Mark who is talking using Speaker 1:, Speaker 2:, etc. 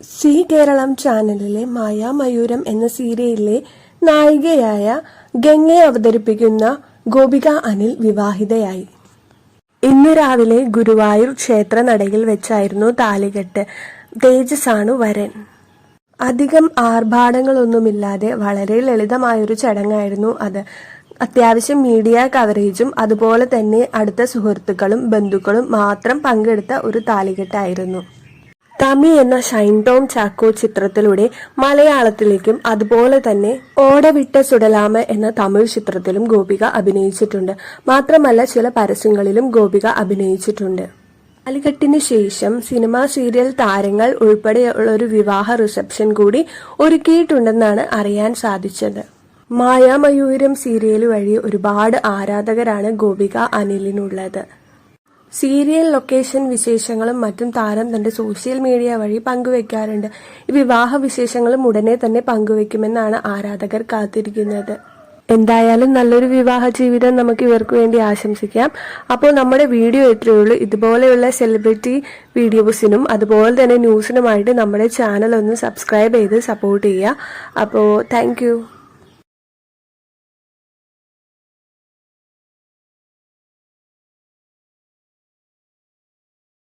Speaker 1: C Keralam ചാനലിലെ മായാമയൂരം എന്ന സീരിയലിലെ നായികയായ ഗംഗയെ അവതരിപ്പിക്കുന്ന ഗോപിക അനിൽ വിവാഹിതയായി. ഇന്ന് രാവിലെ ഗുരുവായൂർ ക്ഷേത്ര നടയിൽ വെച്ചായിരുന്നു താലികെട്ട്. തേജസാണു വരൻ. അധികം ആർഭാടങ്ങളൊന്നുമില്ലാതെ വളരെ ലളിതമായൊരു ചടങ്ങായിരുന്നു അത്. അത്യാവശ്യം മീഡിയ കവറേജും അതുപോലെ തന്നെ അടുത്ത സുഹൃത്തുക്കളും ബന്ധുക്കളും മാത്രം പങ്കെടുത്ത ഒരു താലികെട്ടായിരുന്നു. തമി എന്ന ഷൈൻ ടോം ചാക്കോ ചിത്രത്തിലൂടെ മലയാളത്തിലേക്കും അതുപോലെ തന്നെ ഓടവിട്ട സുടലാമ എന്ന തമിഴ് ചിത്രത്തിലും ഗോപിക അഭിനയിച്ചിട്ടുണ്ട്. മാത്രമല്ല ചില പരസ്യങ്ങളിലും ഗോപിക അഭിനയിച്ചിട്ടുണ്ട്. താലികെട്ടിന് ശേഷം സിനിമാ സീരിയൽ താരങ്ങൾ ഉൾപ്പെടെയുള്ള ഒരു വിവാഹ റിസപ്ഷൻ കൂടി ഒരുക്കിയിട്ടുണ്ടെന്നാണ് അറിയാൻ സാധിച്ചത്. മായാമയൂരം സീരിയൽ വഴി ഒരുപാട് ആരാധകരാണ് ഗോപിക അനിലിനുള്ളത്. സീരിയൽ ലൊക്കേഷൻ വിശേഷങ്ങളും മറ്റും താരം തന്റെ സോഷ്യൽ മീഡിയ വഴി പങ്കുവെക്കാറുണ്ട്. വിവാഹ വിശേഷങ്ങളും ഉടനെ തന്നെ പങ്കുവെക്കുമെന്നാണ് ആരാധകർ കാത്തിരിക്കുന്നത്. എന്തായാലും നല്ലൊരു വിവാഹ ജീവിതം നമുക്ക് ഇവർക്ക് വേണ്ടി ആശംസിക്കാം. അപ്പോൾ നമ്മുടെ വീഡിയോ ഇത്രയേ ഉള്ളൂ. ഇതുപോലെയുള്ള സെലിബ്രിറ്റി വീഡിയോസിനും അതുപോലെ തന്നെ ന്യൂസിനുമായിട്ട് നമ്മുടെ ചാനൽ ഒന്ന് സബ്സ്ക്രൈബ് ചെയ്ത് സപ്പോർട്ട് ചെയ്യുക. അപ്പോൾ താങ്ക്